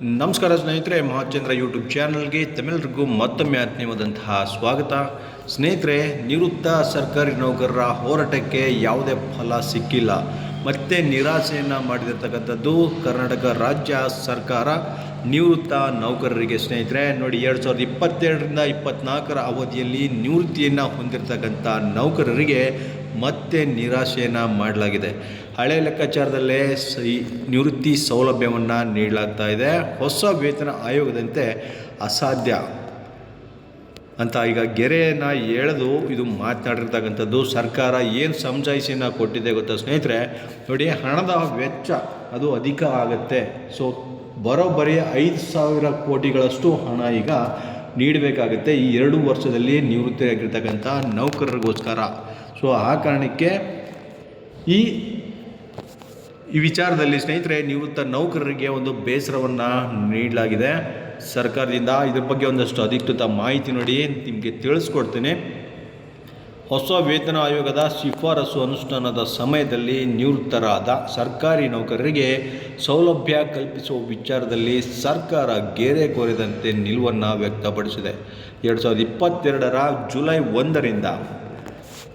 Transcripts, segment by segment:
ನಮಸ್ಕಾರ ಸ್ನೇಹಿತರೆ, ಮಹಾಚಂದ್ರ ಯೂಟ್ಯೂಬ್ ಚಾನಲ್ಗೆ ತಮಿಳರಿಗೂ ಮತ್ತೊಮ್ಮೆ ಆತ್ಮೀಯವಾದಂತಹ ಸ್ವಾಗತ. ಸ್ನೇಹಿತರೆ, ನಿವೃತ್ತ ಸರ್ಕಾರಿ ನೌಕರರ ಹೋರಾಟಕ್ಕೆ ಯಾವುದೇ ಫಲ ಸಿಕ್ಕಿಲ್ಲ. ಮತ್ತೆ ನಿರಾಸೆಯನ್ನು ಮಾಡಿರತಕ್ಕಂಥದ್ದು ಕರ್ನಾಟಕ ರಾಜ್ಯ ಸರ್ಕಾರ. ನಿವೃತ್ತ ನೌಕರರಿಗೆ ಸ್ನೇಹಿತರೆ, ನೋಡಿ ಎರಡು ಸಾವಿರದ ಇಪ್ಪತ್ತೆರಡರಿಂದ ಇಪ್ಪತ್ತ್ನಾಲ್ಕರ ಅವಧಿಯಲ್ಲಿ ನಿವೃತ್ತಿಯನ್ನು ಹೊಂದಿರತಕ್ಕಂಥ ನೌಕರರಿಗೆ ಮತ್ತೆ ನಿರಾಶೆಯನ್ನು ಮಾಡಲಾಗಿದೆ. ಹಳೆ ಲೆಕ್ಕಾಚಾರದಲ್ಲೇ ಸ- ನಿವೃತ್ತಿ ಸೌಲಭ್ಯವನ್ನು ನೀಡಲಾಗ್ತಾ ಇದೆ. ಹೊಸ ವೇತನ ಆಯೋಗದಂತೆ ಅಸಾಧ್ಯ ಅಂತ ಈಗ ಗೆರೆಯನ್ನು ಎಳೆದು ಇದು ಮಾತನಾಡಿರ್ತಕ್ಕಂಥದ್ದು. ಸರ್ಕಾರ ಏನು ಸಮಜಾಯಿಸಿನ ಕೊಟ್ಟಿದೆ ಗೊತ್ತಾ ಸ್ನೇಹಿತರೆ? ನೋಡಿ, ಹಣದ ವೆಚ್ಚ ಅದು ಅಧಿಕ ಆಗುತ್ತೆ. ಸೊ ಬರೋಬ್ಬರಿ ಐದು ಸಾವಿರ ಕೋಟಿಗಳಷ್ಟು ಹಣ ಈಗ ನೀಡಬೇಕಾಗುತ್ತೆ ಈ ಎರಡು ವರ್ಷದಲ್ಲಿ ನಿವೃತ್ತಿಯಾಗಿರ್ತಕ್ಕಂಥ ನೌಕರರಿಗೋಸ್ಕರ. ಸೊ ಆ ಕಾರಣಕ್ಕೆ ಈ ಈ ವಿಚಾರದಲ್ಲಿ ಸ್ನೇಹಿತರೆ ನಿವೃತ್ತ ನೌಕರರಿಗೆ ಒಂದು ಬೇಸರವನ್ನು ನೀಡಲಾಗಿದೆ. ಸರ್ಕಾರದಿಂದ ಇದ್ರ ಬಗ್ಗೆ ಒಂದಷ್ಟು ಅಧಿಕೃತ ಮಾಹಿತಿ ನೋಡಿ ನಿಮಗೆ ತಿಳಿಸ್ಕೊಡ್ತೇನೆ. ಹೊಸ ವೇತನ ಆಯೋಗದ ಶಿಫಾರಸು ಅನುಷ್ಠಾನದ ಸಮಯದಲ್ಲಿ ನಿವೃತ್ತರಾದ ಸರ್ಕಾರಿ ನೌಕರರಿಗೆ ಸೌಲಭ್ಯ ಕಲ್ಪಿಸುವ ವಿಚಾರದಲ್ಲಿ ಸರ್ಕಾರ ಗೆರೆ ಕೋರಿದಂತೆ ನಿಲುವನ್ನು ವ್ಯಕ್ತಪಡಿಸಿದೆ. ಎರಡು ಸಾವಿರದ ಇಪ್ಪತ್ತೆರಡರ ಜುಲೈ ಒಂದರಿಂದ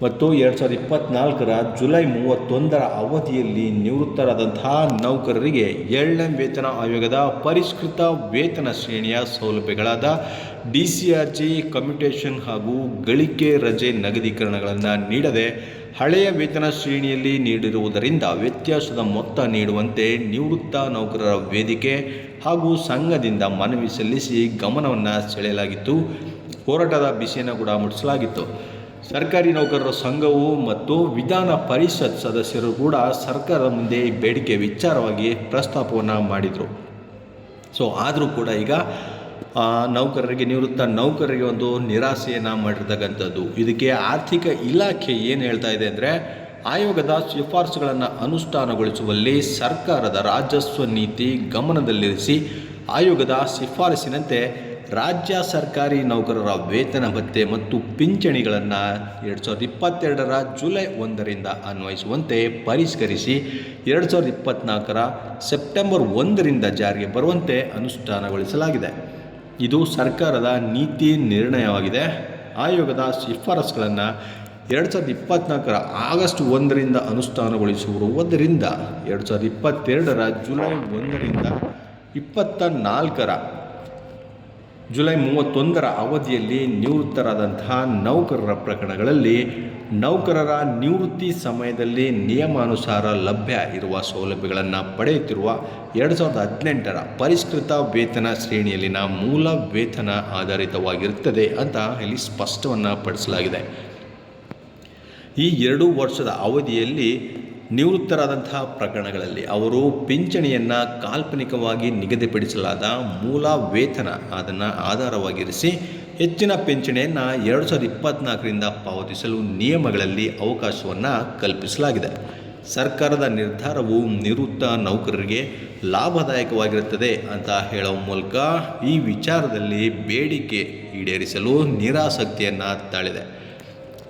ಮತ್ತು ಎರಡು ಸಾವಿರದ ಇಪ್ಪತ್ತ್ನಾಲ್ಕರ ಜುಲೈ ಮೂವತ್ತೊಂದರ ಅವಧಿಯಲ್ಲಿ ನಿವೃತ್ತರಾದಂತಹ ನೌಕರರಿಗೆ ಏಳನೇ ವೇತನ ಆಯೋಗದ ಪರಿಷ್ಕೃತ ವೇತನ ಶ್ರೇಣಿಯ ಸೌಲಭ್ಯಗಳಾದ D C R G commutation ಹಾಗೂ ಗಳಿಕೆ ರಜೆ ನಗದೀಕರಣಗಳನ್ನು ನೀಡದೆ ಹಳೆಯ ವೇತನ ಶ್ರೇಣಿಯಲ್ಲಿ ನೀಡಿರುವುದರಿಂದ ವ್ಯತ್ಯಾಸದ ಮೊತ್ತ ನೀಡುವಂತೆ ನಿವೃತ್ತ ನೌಕರರ ವೇದಿಕೆ ಹಾಗೂ ಸಂಘದಿಂದ ಮನವಿ ಸಲ್ಲಿಸಿ ಗಮನವನ್ನು ಸೆಳೆಯಲಾಗಿತ್ತು. ಹೋರಾಟದ ಬಿಸಿಯನ್ನು ಕೂಡ ಮುಟ್ಟಿಸಲಾಗಿತ್ತು ಸರ್ಕಾರಿ ನೌಕರರ ಸಂಘವು ಮತ್ತು ವಿಧಾನ ಪರಿಷತ್ ಸದಸ್ಯರು ಕೂಡ ಸರ್ಕಾರದ ಮುಂದೆ ಬೇಡಿಕೆ ವಿಚಾರವಾಗಿ ಪ್ರಸ್ತಾಪವನ್ನು ಮಾಡಿದರು. ಸೊ ಆದರೂ ಕೂಡ ಈಗ ನೌಕರರಿಗೆ ನಿವೃತ್ತ ನೌಕರರಿಗೆ ಒಂದು ನಿರಾಸೆಯನ್ನು ಮಾಡಿರ್ತಕ್ಕಂಥದ್ದು. ಇದಕ್ಕೆ ಆರ್ಥಿಕ ಇಲಾಖೆ ಏನು ಹೇಳ್ತಾ ಇದೆ ಅಂದರೆ, ಆಯೋಗದ ಶಿಫಾರಸುಗಳನ್ನು ಅನುಷ್ಠಾನಗೊಳಿಸುವಲ್ಲಿ ಸರ್ಕಾರದ ರಾಜಸ್ವ ನೀತಿ ಗಮನದಲ್ಲಿರಿಸಿ, ಆಯೋಗದ ಶಿಫಾರಸಿನಂತೆ ರಾಜ್ಯ ಸರ್ಕಾರಿ ನೌಕರರ ವೇತನ ಭತ್ತೆ ಮತ್ತು ಪಿಂಚಣಿಗಳನ್ನು ಎರಡು ಸಾವಿರದ ಇಪ್ಪತ್ತೆರಡರ ಜುಲೈ ಒಂದರಿಂದ ಅನ್ವಯಿಸುವಂತೆ ಪರಿಷ್ಕರಿಸಿ ಎರಡು ಸಾವಿರದ ಇಪ್ಪತ್ತ್ನಾಲ್ಕರ ಸೆಪ್ಟೆಂಬರ್ ಒಂದರಿಂದ ಜಾರಿಗೆ ಬರುವಂತೆ ಅನುಷ್ಠಾನಗೊಳಿಸಲಾಗಿದೆ. ಇದು ಸರ್ಕಾರದ ನೀತಿ ನಿರ್ಣಯವಾಗಿದೆ. ಆಯೋಗದ ಶಿಫಾರಸುಗಳನ್ನು ಎರಡು ಸಾವಿರದ ಇಪ್ಪತ್ತ್ನಾಲ್ಕರ ಆಗಸ್ಟ್ ಒಂದರಿಂದ ಅನುಷ್ಠಾನಗೊಳಿಸುವುದರಿಂದ ಎರಡು ಸಾವಿರದ ಇಪ್ಪತ್ತೆರಡರ ಜುಲೈ ಒಂದರಿಂದ ಇಪ್ಪತ್ತ ನಾಲ್ಕರ ಜುಲೈ ಮೂವತ್ತೊಂದರ ಅವಧಿಯಲ್ಲಿ ನಿವೃತ್ತರಾದಂತಹ ನೌಕರರ ಪ್ರಕರಣಗಳಲ್ಲಿ ನೌಕರರ ನಿವೃತ್ತಿ ಸಮಯದಲ್ಲಿ ನಿಯಮಾನುಸಾರ ಲಭ್ಯ ಇರುವ ಸೌಲಭ್ಯಗಳನ್ನು ಪಡೆಯುತ್ತಿರುವ ಎರಡು ಸಾವಿರದ ಹದಿನೆಂಟರ ಪರಿಷ್ಕೃತ ವೇತನ ಶ್ರೇಣಿಯಲ್ಲಿನ ಮೂಲ ವೇತನ ಆಧಾರಿತವಾಗಿರುತ್ತದೆ ಅಂತ ಇಲ್ಲಿ ಸ್ಪಷ್ಟವನ್ನು ಪಡಿಸಲಾಗಿದೆ. ಈ ಎರಡು ವರ್ಷದ ಅವಧಿಯಲ್ಲಿ ನಿವೃತ್ತರಾದಂತಹ ಪ್ರಕರಣಗಳಲ್ಲಿ ಅವರು ಪಿಂಚಣಿಯನ್ನು ಕಾಲ್ಪನಿಕವಾಗಿ ನಿಗದಿಪಡಿಸಲಾದ ಮೂಲ ವೇತನ ಅದನ್ನು ಆಧಾರವಾಗಿರಿಸಿ ಹೆಚ್ಚಿನ ಪಿಂಚಣಿಯನ್ನು ಎರಡು ಸಾವಿರದ ಇಪ್ಪತ್ತ್ನಾಲ್ಕರಿಂದ ಪಾವತಿಸಲು ನಿಯಮಗಳಲ್ಲಿ ಅವಕಾಶವನ್ನು ಕಲ್ಪಿಸಲಾಗಿದೆ. ಸರ್ಕಾರದ ನಿರ್ಧಾರವು ನಿವೃತ್ತ ನೌಕರರಿಗೆ ಲಾಭದಾಯಕವಾಗಿರುತ್ತದೆ ಅಂತ ಹೇಳುವ ಮೂಲಕ ಈ ವಿಚಾರದಲ್ಲಿ ಬೇಡಿಕೆ ಈಡೇರಿಸಲು ನಿರಾಸಕ್ತಿಯನ್ನು ತಾಳಿದೆ.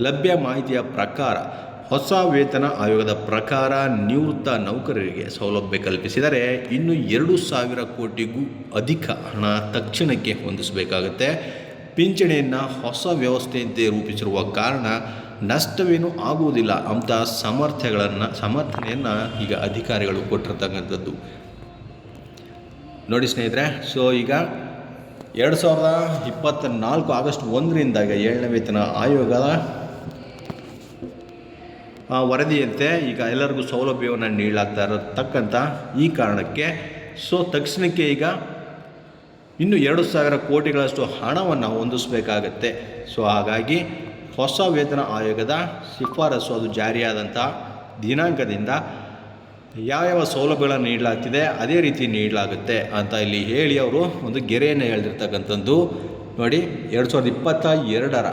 ಲಭ್ಯ ಮಾಹಿತಿಯ ಪ್ರಕಾರ ಹೊಸ ವೇತನ ಆಯೋಗದ ಪ್ರಕಾರ ನಿವೃತ್ತ ನೌಕರರಿಗೆ ಸೌಲಭ್ಯ ಕಲ್ಪಿಸಿದರೆ ಇನ್ನು ಎರಡು ಸಾವಿರ ಕೋಟಿಗೂ ಅಧಿಕ ಹಣ ತಕ್ಷಣಕ್ಕೆ ಹೊಂದಿಸಬೇಕಾಗುತ್ತೆ. ಪಿಂಚಣಿಯನ್ನು ಹೊಸ ವ್ಯವಸ್ಥೆಯಂತೆ ರೂಪಿಸಿರುವ ಕಾರಣ ನಷ್ಟವೇನೂ ಆಗುವುದಿಲ್ಲ ಅಂತ ಸಮರ್ಥ್ಯಗಳನ್ನು ಸಮರ್ಥನೆಯನ್ನು ಈಗ ಅಧಿಕಾರಿಗಳು ಕೊಟ್ಟಿರ್ತಕ್ಕಂಥದ್ದು. ನೋಡಿ ಸ್ನೇಹಿತರೆ, ಸೊ ಈಗ ಎರಡು ಸಾವಿರದ ಇಪ್ಪತ್ತ ನಾಲ್ಕು ಆಗಸ್ಟ್ ಒಂದರಿಂದ ಈಗ ಏಳನೇ ವೇತನ ಆಯೋಗದ ವರದಿಯಂತೆ ಈಗ ಎಲ್ಲರಿಗೂ ಸೌಲಭ್ಯವನ್ನು ನೀಡಲಾಗ್ತಾ ಇರತಕ್ಕಂಥ ಈ ಕಾರಣಕ್ಕೆ ಸೊ ತಕ್ಷಣಕ್ಕೆ ಈಗ ಇನ್ನು ಎರಡು ಸಾವಿರ ಕೋಟಿಗಳಷ್ಟು ಹಣವನ್ನು ಹೊಂದಿಸಬೇಕಾಗತ್ತೆ. ಸೊ ಹಾಗಾಗಿ ಹೊಸ ವೇತನ ಆಯೋಗದ ಶಿಫಾರಸು ಅದು ಜಾರಿಯಾದಂಥ ದಿನಾಂಕದಿಂದ ಯಾವ್ಯಾವ ಸೌಲಭ್ಯಗಳನ್ನು ನೀಡಲಾಗ್ತಿದೆ ಅದೇ ರೀತಿ ನೀಡಲಾಗುತ್ತೆ ಅಂತ ಇಲ್ಲಿ ಹೇಳಿ ಅವರು ಒಂದು ಗೆರೆಯನ್ನು ಎಳೆದಿರ್ತಕ್ಕಂಥದ್ದು ನೋಡಿ, ಎರಡು ಸಾವಿರದ ಇಪ್ಪತ್ತ ಎರಡರ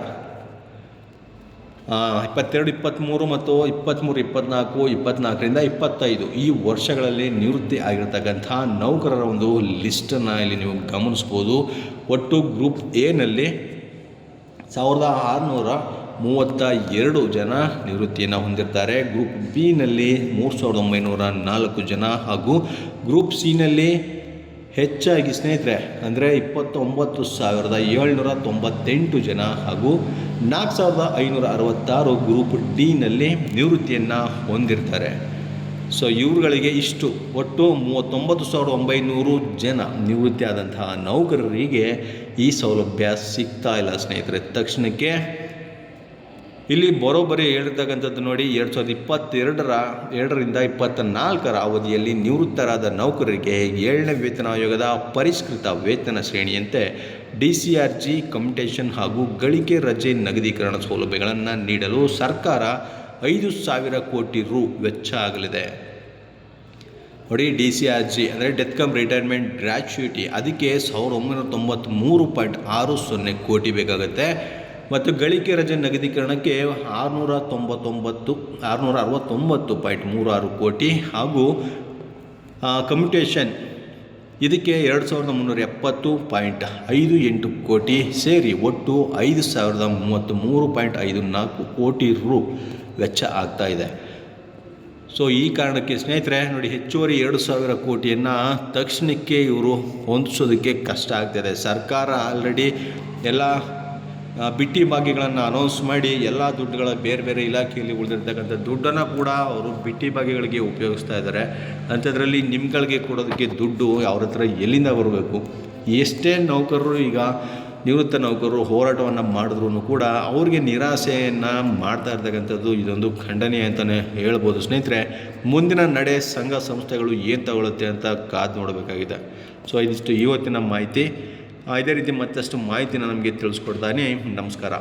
ಇಪ್ಪತ್ತೆರಡು ಇಪ್ಪತ್ತ್ಮೂರು ಮತ್ತು ಇಪ್ಪತ್ತ್ಮೂರು ಇಪ್ಪತ್ತ್ನಾಲ್ಕು ಇಪ್ಪತ್ತ್ನಾಲ್ಕರಿಂದ ಇಪ್ಪತ್ತೈದು ಈ ವರ್ಷಗಳಲ್ಲಿ ನಿವೃತ್ತಿ ಆಗಿರತಕ್ಕಂಥ ನೌಕರರ ಒಂದು ಲಿಸ್ಟನ್ನು ಇಲ್ಲಿ ನೀವು ಗಮನಿಸ್ಬೋದು. ಒಟ್ಟು ಗ್ರೂಪ್ ಎನಲ್ಲಿ ಸಾವಿರದ ಆರುನೂರ ಮೂವತ್ತ ಎರಡು ಜನ ನಿವೃತ್ತಿಯನ್ನು ಹೊಂದಿರ್ತಾರೆ. ಗ್ರೂಪ್ ಬಿನಲ್ಲಿ ಮೂರು ಸಾವಿರದ ಒಂಬೈನೂರ ನಾಲ್ಕು ಜನ ಹಾಗೂ ಗ್ರೂಪ್ ಸಿನಲ್ಲಿ ಹೆಚ್ಚಾಗಿ ಸ್ನೇಹಿತರೆ, ಅಂದರೆ ಇಪ್ಪತ್ತೊಂಬತ್ತು ಸಾವಿರದ ಏಳ್ನೂರ ತೊಂಬತ್ತೆಂಟು ಜನ ಹಾಗೂ ನಾಲ್ಕು ಸಾವಿರದ ಐನೂರ ಅರವತ್ತಾರು ಗ್ರೂಪ್ ಡಿನಲ್ಲಿ ನಿವೃತ್ತಿಯನ್ನು ಹೊಂದಿರ್ತಾರೆ. ಸೊ ಇವ್ರುಗಳಿಗೆ ಇಷ್ಟು. ಒಟ್ಟು ಮೂವತ್ತೊಂಬತ್ತು ಸಾವಿರದ ಒಂಬೈನೂರು ಜನ ನಿವೃತ್ತಿ ಆದಂತಹ ನೌಕರರಿಗೆ ಈ ಸೌಲಭ್ಯ ಸಿಗ್ತಾ ಇಲ್ಲ ಸ್ನೇಹಿತರೆ. ತಕ್ಷಣಕ್ಕೆ ಇಲ್ಲಿ ಬರೋಬ್ಬರಿ ಹೇಳಿರ್ತಕ್ಕಂಥದ್ದು ನೋಡಿ, ಎರಡು ಸಾವಿರದ ಇಪ್ಪತ್ತೆರಡರ, ಎರಡರಿಂದ ಇಪ್ಪತ್ತ ನಾಲ್ಕರ ಅವಧಿಯಲ್ಲಿ ನಿವೃತ್ತರಾದ ನೌಕರರಿಗೆ ಏಳನೇ ವೇತನ ಆಯೋಗದ ಪರಿಷ್ಕೃತ ವೇತನ ಶ್ರೇಣಿಯಂತೆ D C R G commutation ಹಾಗೂ ಗಳಿಕೆ ರಜೆ ನಗದೀಕರಣ ಸೌಲಭ್ಯಗಳನ್ನು ನೀಡಲು ಸರ್ಕಾರ ಐದು ಸಾವಿರ ಕೋಟಿ ರು ವೆಚ್ಚ ಆಗಲಿದೆ. ನೋಡಿ ಡಿ ಸಿ ಆರ್ ಜಿ ಅಂದರೆ ಡೆತ್ ಕಮ್ ರಿಟೈರ್ಮೆಂಟ್ ಗ್ರ್ಯಾಚ್ಯುಯಿಟಿ ಅದಕ್ಕೆ ಸಾವಿರದ ಒಂಬೈನೂರ ತೊಂಬತ್ತ್ಮೂರು ಪಾಯಿಂಟ್ ಆರು ಸೊನ್ನೆ ಕೋಟಿ ಬೇಕಾಗುತ್ತೆ. ಮತ್ತು ಗಳಿಕೆ ರಜೆ ನಗದೀಕರಣಕ್ಕೆ ಆರುನೂರ ತೊಂಬತ್ತೊಂಬತ್ತು, ಆರುನೂರ ಅರವತ್ತೊಂಬತ್ತು ಪಾಯಿಂಟ್ ಮೂರಾರು ಕೋಟಿ ಹಾಗೂ ಕಮ್ಯುಟೇಷನ್ ಇದಕ್ಕೆ ಎರಡು ಸಾವಿರದ ಮುನ್ನೂರ ಎಪ್ಪತ್ತು ಪಾಯಿಂಟ್ ಐದು ಎಂಟು ಕೋಟಿ ಸೇರಿ ಒಟ್ಟು ಐದು ಸಾವಿರದ ಮೂವತ್ತು ಮೂರು ಪಾಯಿಂಟ್ ಐದು ನಾಲ್ಕು ಕೋಟಿ ರು ವೆಚ್ಚ ಆಗ್ತಾ ಇದೆ. ಸೊ, ಈ ಕಾರಣಕ್ಕೆ ಸ್ನೇಹಿತರೆ, ನೋಡಿ, ಹೆಚ್ಚುವರಿ ಎರಡು ಸಾವಿರ ಕೋಟಿಯನ್ನು ತಕ್ಷಣಕ್ಕೆ ಇವರು ಹೊಂದಿಸೋದಕ್ಕೆ ಕಷ್ಟ ಆಗ್ತಿದೆ ಸರ್ಕಾರ ಆಲ್ರೆಡಿ ಎಲ್ಲ ಬಿಟ್ಟಿ ಬಾಗಿಗಳನ್ನು ಅನೌನ್ಸ್ ಮಾಡಿ ಎಲ್ಲ ದುಡ್ಡುಗಳ ಬೇರೆ ಬೇರೆ ಇಲಾಖೆಯಲ್ಲಿ ಉಳಿದಿರ್ತಕ್ಕಂಥ ದುಡ್ಡನ್ನು ಕೂಡ ಅವರು ಬಿಟ್ಟಿ ಭಾಗ್ಯಗಳಿಗೆ ಉಪಯೋಗಿಸ್ತಾ ಇದ್ದಾರೆ. ಅಂಥದ್ರಲ್ಲಿ ನಿಮ್ಗಳಿಗೆ ಕೊಡೋದಕ್ಕೆ ದುಡ್ಡು ಅವ್ರ ಹತ್ರ ಎಲ್ಲಿಂದ ಬರಬೇಕು? ಎಷ್ಟೇ ನೌಕರರು ಈಗ ನಿವೃತ್ತ ನೌಕರರು ಹೋರಾಟವನ್ನು ಮಾಡಿದ್ರು ಕೂಡ ಅವ್ರಿಗೆ ನಿರಾಸೆಯನ್ನು ಮಾಡ್ತಾ ಇರ್ತಕ್ಕಂಥದ್ದು ಇದೊಂದು ಖಂಡನೀಯ ಅಂತಲೇ ಹೇಳ್ಬೋದು. ಸ್ನೇಹಿತರೆ, ಮುಂದಿನ ನಡೆ ಸಂಘ ಸಂಸ್ಥೆಗಳು ಏನು ತಗೊಳುತ್ತೆ ಅಂತ ಕಾದು ನೋಡಬೇಕಾಗಿದೆ. ಸೊ ಇದಿಷ್ಟು ಇವತ್ತಿನ ಮಾಹಿತಿ. ಇದೇ ರೀತಿ ಮತ್ತಷ್ಟು ಮಾಹಿತಿನ ನಮಗೆ ತಿಳಿಸ್ಕೊಡ್ತಾನೆ ನಮಸ್ಕಾರ.